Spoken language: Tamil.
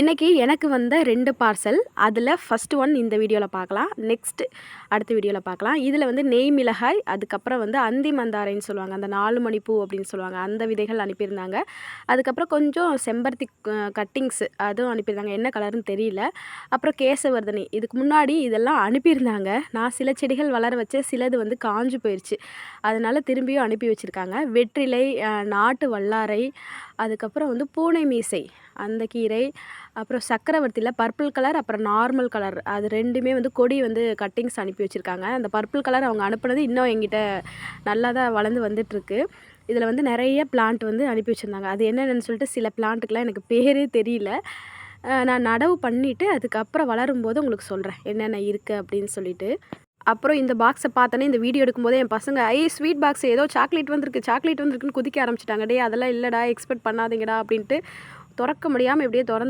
இன்றைக்கி எனக்கு வந்த ரெண்டு பார்சல் அதில் ஃபஸ்ட்டு ஒன் இந்த வீடியோவில் பார்க்கலாம். நெக்ஸ்ட்டு அடுத்த வீடியோவில் பார்க்கலாம். இதில் வந்து நெய் மிளகாய் அதுக்கப்புறம் வந்து அந்தி மந்தாரைன்னு சொல்லுவாங்க. அந்த நாலு மணி பூ அப்படின்னு சொல்லுவாங்க. அந்த விதைகள் அனுப்பியிருந்தாங்க. அதுக்கப்புறம் கொஞ்சம் செம்பருத்தி கட்டிங்ஸ் அதுவும் அனுப்பியிருந்தாங்க. என்ன கலர்னு தெரியல. அப்புறம் கேசவர்தனி. இதுக்கு முன்னாடி இதெல்லாம் அனுப்பியிருந்தாங்க. நான் சில செடிகள் வளர வச்ச சிலது வந்து காஞ்சு போயிடுச்சு அதனால் திரும்பியும் அனுப்பி வச்சுருக்காங்க. வெற்றிலை நாட்டு வல்லாரை அதுக்கப்புறம் வந்து பூனை மீசை அந்த கீரை அப்புறம் சக்கரவர்த்தியில் பர்பிள் கலர் அப்புறம் நார்மல் கலர் அது ரெண்டுமே வந்து கொடி வந்து கட்டிங்ஸ் அனுப்பி வச்சுருக்காங்க. அந்த பர்பிள் கலர் அவங்க அனுப்புனது இன்னும் எங்கிட்ட நல்லா தான் வளர்ந்து வந்துட்டுருக்கு. இதில் வந்து நிறைய பிளான்ட் வந்து அனுப்பி வச்சுருந்தாங்க. அது என்னென்னு சொல்லிட்டு சில பிளான்ட்டுக்கெலாம் எனக்கு பேரே தெரியல. நான் நடவு பண்ணிவிட்டு அதுக்கப்புறம் வளரும்போது உங்களுக்கு சொல்கிறேன் என்னென்ன இருக்குது அப்படின்னு சொல்லிட்டு. அப்புறம் இந்த பாக்ஸை பார்த்தோன்னே இந்த வீடியோ எடுக்கும்போது என் பசங்க ஐ ஸ்வீட் பாக்ஸ் ஏதோ சாக்லேட் வந்திருக்கு சாக்லேட் வந்திருக்குன்னு குதிக்க ஆரம்பிச்சிட்டாங்க டே அதெல்லாம் இல்லைடா எக்ஸ்பெக்ட் பண்ணாதீங்கடா அப்படின்ட்டு திறக்க முடியாமல் எப்படியே திறந்து